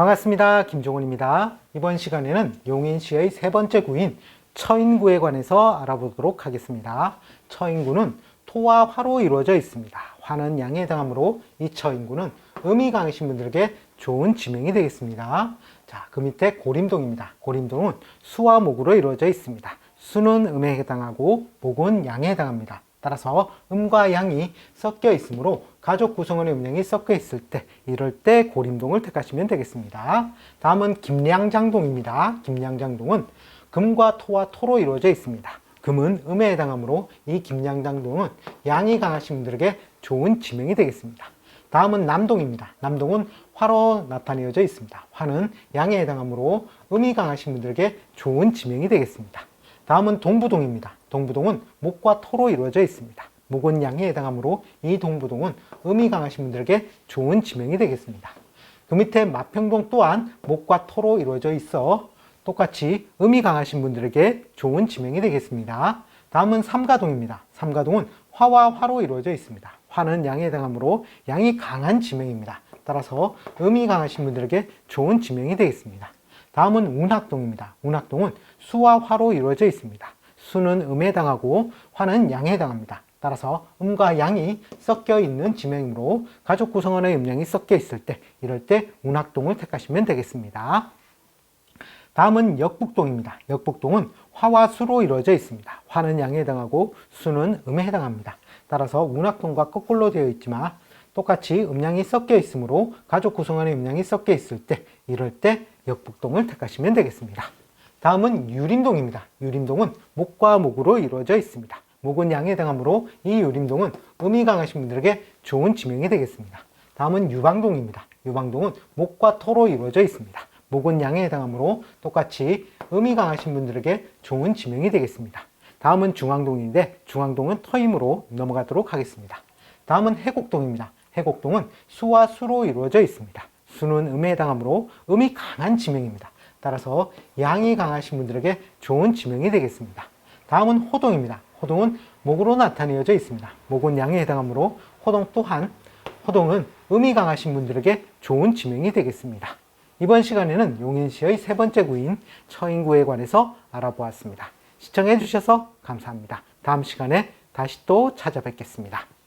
반갑습니다. 김종훈입니다. 이번 시간에는 용인시의 세 번째 구인 처인구에 관해서 알아보도록 하겠습니다. 처인구는 토와 화로 이루어져 있습니다. 화는 양에 해당하므로 이 처인구는 음이 강하신 분들에게 좋은 지명이 되겠습니다. 자, 그 밑에 고림동입니다. 고림동은 수와 목으로 이루어져 있습니다. 수는 음에 해당하고 목은 양에 해당합니다. 따라서 음과 양이 섞여 있으므로 가족 구성원의 음량이 섞여 있을 때 이럴 때 고림동을 택하시면 되겠습니다. 다음은 김량장동입니다. 김량장동은 금과 토와 토로 이루어져 있습니다. 금은 음에 해당하므로 이 김량장동은 양이 강하신 분들에게 좋은 지명이 되겠습니다. 다음은 남동입니다. 남동은 화로 나타내어져 있습니다. 화는 양에 해당하므로 음이 강하신 분들에게 좋은 지명이 되겠습니다. 다음은 동부동입니다. 동부동은 목과 토로 이루어져 있습니다. 목은 양에 해당하므로 이 동부동은 음이 강하신 분들에게 좋은 지명이 되겠습니다. 그 밑에 마평동 또한 목과 토로 이루어져 있어 똑같이 음이 강하신 분들에게 좋은 지명이 되겠습니다. 다음은 삼가동입니다. 삼가동은 화와 화로 이루어져 있습니다. 화는 양에 해당하므로 양이 강한 지명입니다. 따라서 음이 강하신 분들에게 좋은 지명이 되겠습니다. 다음은 운학동입니다. 운학동은 수와 화로 이루어져 있습니다. 수는 음에 해당하고 화는 양에 해당합니다. 따라서 음과 양이 섞여 있는 지명이므로 가족 구성원의 음량이 섞여 있을 때 이럴 때 운학동을 택하시면 되겠습니다. 다음은 역북동입니다. 역북동은 화와 수로 이루어져 있습니다. 화는 양에 해당하고 수는 음에 해당합니다. 따라서 운학동과 거꾸로 되어 있지만 똑같이 음량이 섞여 있으므로 가족 구성원의 음량이 섞여 있을 때 이럴 때 역북동을 택하시면 되겠습니다. 다음은 유림동입니다. 유림동은 목과 목으로 이루어져 있습니다. 목은 양에 해당하므로 이 유림동은 음이 강하신 분들에게 좋은 지명이 되겠습니다. 다음은 유방동입니다. 유방동은 목과 토로 이루어져 있습니다. 목은 양에 해당하므로 똑같이 음이 강하신 분들에게 좋은 지명이 되겠습니다. 다음은 중앙동인데 중앙동은 터임으로 넘어가도록 하겠습니다. 다음은 해곡동입니다. 해곡동은 수와 수로 이루어져 있습니다. 수는 음에 해당하므로 음이 강한 지명입니다. 따라서 양이 강하신 분들에게 좋은 지명이 되겠습니다. 다음은 호동입니다. 호동은 목으로 나타내어져 있습니다. 목은 양에 해당하므로 호동 또한 호동은 음이 강하신 분들에게 좋은 지명이 되겠습니다. 이번 시간에는 용인시의 세 번째 구인 처인구에 관해서 알아보았습니다. 시청해 주셔서 감사합니다. 다음 시간에 다시 또 찾아뵙겠습니다.